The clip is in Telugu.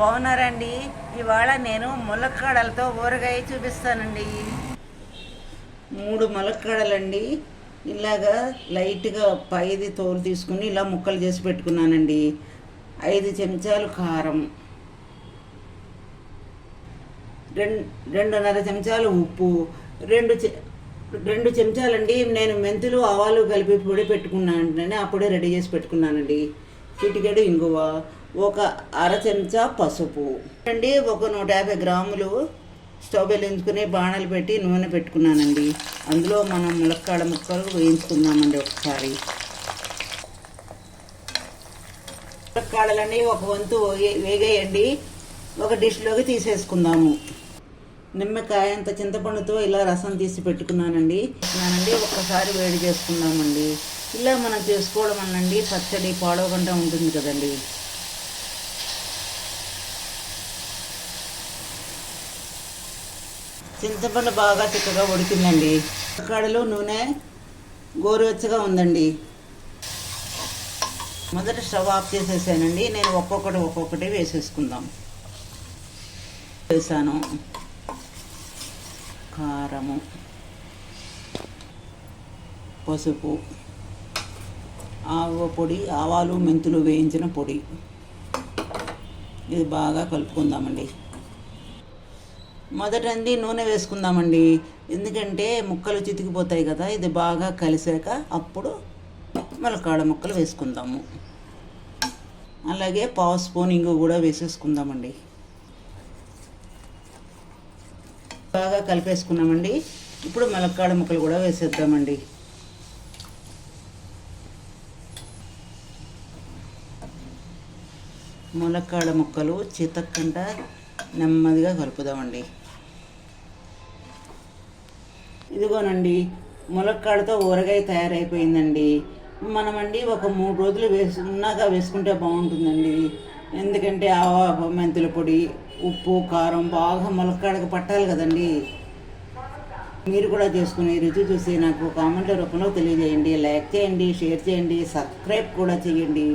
బాగున్నారండి? ఇవాళ నేను ములక్కాడలతో ఊరగాయ చూపిస్తానండి. మూడు ములక్కాడలండి. ఇలాగా లైట్గా పైది తోలు తీసుకుని ఇలా ముక్కలు చేసి పెట్టుకున్నానండి. ఐదు చెంచాలు కారం. రెండు రెండున్నర చెంచాలు ఉప్పు. రెండు చె రెండు చెంచాలండి నేను మెంతులు ఆవాలు కలిపి పొడి పెట్టుకున్నాను అప్పుడే రెడీ చేసి పెట్టుకున్నానండి. చిటికెడు ఇంగువ. ఒక అర చెంచా పసుపు. అండి ఒక నూట యాభై గ్రాములు స్టవ్ వెలించుకుని బాణలు పెట్టి నూనె పెట్టుకున్నానండి. అందులో మనం ములక్కాడ ముక్కలు వేయించుకుందామండి ఒకసారి. ములక్కాడలన్నీ ఒక వంతు వే- వేగేయండి. ఒక డిష్లోకి తీసేసుకుందాము. నిమ్మకాయ అంత చింతపండుతో ఇలా రసం తీసి పెట్టుకున్నానండి. నానండి ఒక్కసారి వేడి చేసుకుందామండి. ఇలా మనం చేసుకోవడం అనండి పచ్చడి పాడవకుండా ఉంటుంది కదండి. చింతపండు బాగా చిక్కగా ఉడికిందండి. కడలు నూనె గోరువెచ్చగా ఉందండి. మొదట స్టవ్ ఆఫ్ చేసేసానండి. నేను ఒక్కొక్కటి ఒక్కొక్కటి వేసేసుకుందాం. వేసాను. కారము. పసుపు. ఆవ పొడి ఆవాలు మెంతులు వేయించిన పొడి. ఇది బాగా కలుపుకుందామండి. మొదటంది నూనె వేసుకుందామండి. ఎందుకంటే ముక్కలు చితికిపోతాయి కదా ఇది బాగా కలిసాక అప్పుడు ములక్కాడ ముక్కలు వేసుకుందాము. అలాగే పావు స్పూన్ ఇంగు కూడా వేసేసుకుందామండి. బాగా కలిపేసుకున్నామండి. ఇప్పుడు ములక్కాడ ముక్కలు కూడా వేసేద్దామండి. ములక్కాడ ముక్కలు చితక్కంట నెమ్మదిగా కలుపుదామండి. ఇదిగోనండి ములక్కాడతో ఊరగాయ తయారైపోయిందండి. మనమండి ఒక మూడు రోజులు వేసు ఉన్నాక వేసుకుంటే బాగుంటుందండి. ఎందుకంటే ఆవా మెంతుల పొడి ఉప్పు కారం బాగా ములక్కాడకు పట్టాలి కదండి. మీరు కూడా చేసుకుని రుచి చూసి నాకు కామెంట్ల రూపంలో తెలియజేయండి. లైక్ చేయండి షేర్ చేయండి సబ్స్క్రైబ్ కూడా చేయండి.